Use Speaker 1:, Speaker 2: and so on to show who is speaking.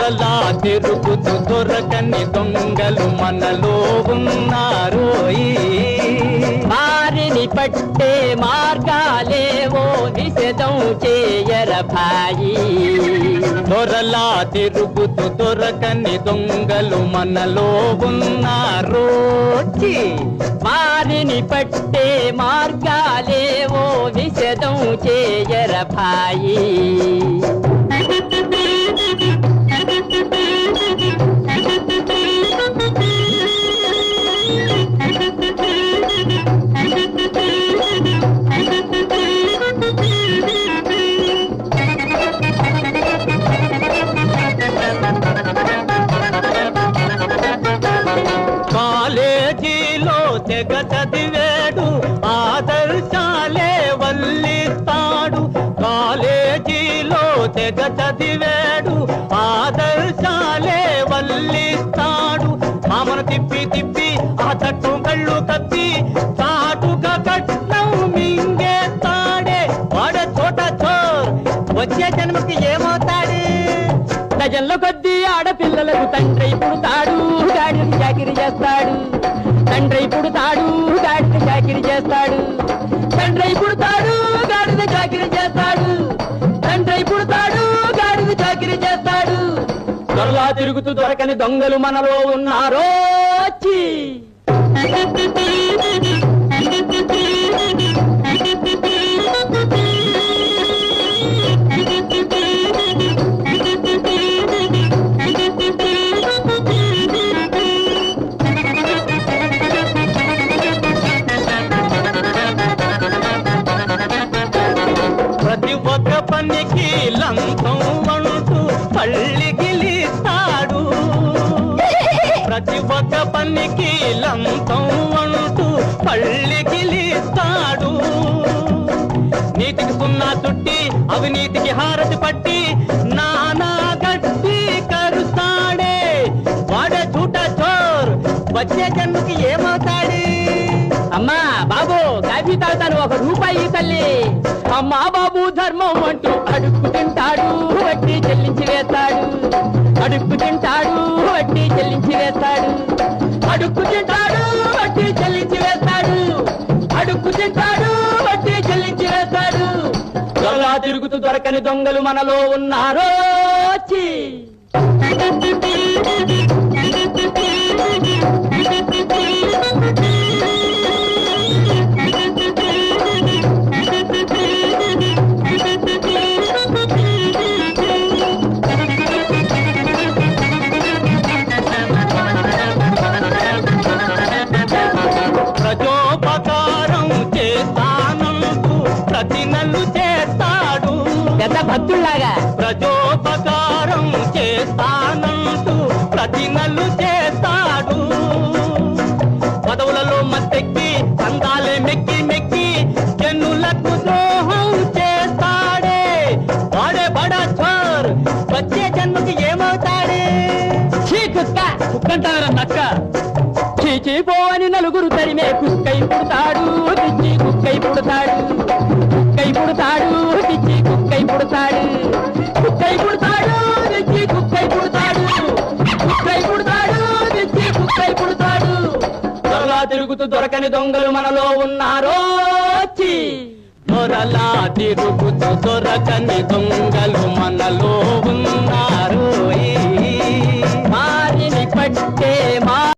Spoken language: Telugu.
Speaker 1: దొరలా తిరుగుతూ దొరకని దొంగలు మనలో ఉన్నారు.
Speaker 2: వారిని పట్టే మార్గాలేవో నిషేధం చేయర భాయి.
Speaker 1: దొరలా తిరుగుతూ దొరకని దొంగలు మనలో ఉన్నారు!
Speaker 2: వారిని పట్టే మార్గాలేవో నిషేధం చేయర భాయి.
Speaker 1: కాలేజీలో తెగ చదివాడు ఆదర్శాలే వల్లిస్తాడు. కాలేజీలో తెగ చదివాడు ఆదర్శాలే వల్లిస్తాడు. మామను తిప్పి తిప్పి ఆ తట్టు కళ్ళు కప్పి చాటుగా కట్నం మింగేస్తాడే వాడ చోట చోర్ వచ్చే జన్మకి ఏమవుతాడు?
Speaker 2: డజన్ల కొద్దీ ఆడపిల్లలకు తండ్రి పుడతాడు గాడిని చాకిరి చేస్తాడు. తండ్రి పుడతాడు గాడిద చాకిరి చేస్తాడు. తండ్రి పుడతాడు గాడిద చాకిరి చేస్తాడు. తండ్రి పుడతాడు గాడిద చాకిరి చేస్తాడు. త్వరలా తిరుగుతూ దొరకని దొంగలు మనలో ఉన్నారో
Speaker 1: పనికి లంచం అంటూ పళ్ళి గిలిస్తాడు నీతికి సున్నా చుట్టి అవినీతికి హారతి పట్టి నానా గట్టి కరుస్తాడే. వాడే చూట చోర్ వచ్చే జన్మకి ఏమవుతాడు?
Speaker 2: అమ్మా బాబు కాఫీ తాగుతాను ఒక రూపాయి తల్లి. అమ్మా బాబు ధర్మం అంటూ అడుక్కు తింటాడు వడ్డీ చెల్లించి వేస్తాడు. అడుక్కు తింటాడు అడుక్కు వచ్చి వడ్డీ చెల్లించి దొరలా తిరుగుతూ దొరకని దొంగలు మనలో ఉన్నారో.
Speaker 1: నన్ను చేస్తాడు.
Speaker 2: పెద్ద భక్తుల్లాగా.
Speaker 1: ప్రజోపకారం చేస్తానంటూ ప్రతి నన్ను చేస్తాడు. పదవులలో మత్తెక్కి అందాలే మెక్కి మెక్కి జనులకు ద్రోహం చేస్తాడే. వాడే బడా చోర్ వచ్చే జన్మకి ఏమవుతాడే?
Speaker 2: చీ కుక్క. కుక్కంటారా నక్క చీచీ పోవని నలుగురు తరిమే కుక్కై పుడతాడు. పిచ్చి కుక్కై పుడతాడు. కుక్కై పుడతాడు నిచ్చి కుక్కై పుడతాడు. కుక్కై పుడతాడు నిచ్చి కుక్కై పుడతాడు. కుక్కై పుడతాడు నిచ్చి కుక్కై పుడతాడు. త్వరలా తిరుగుతూ దొరకని దొంగలు మనలో ఉన్నారో. ఛీ!
Speaker 1: దొరలా తిరుగుతూ దొరకని దొంగలు మనలో ఉన్నారు.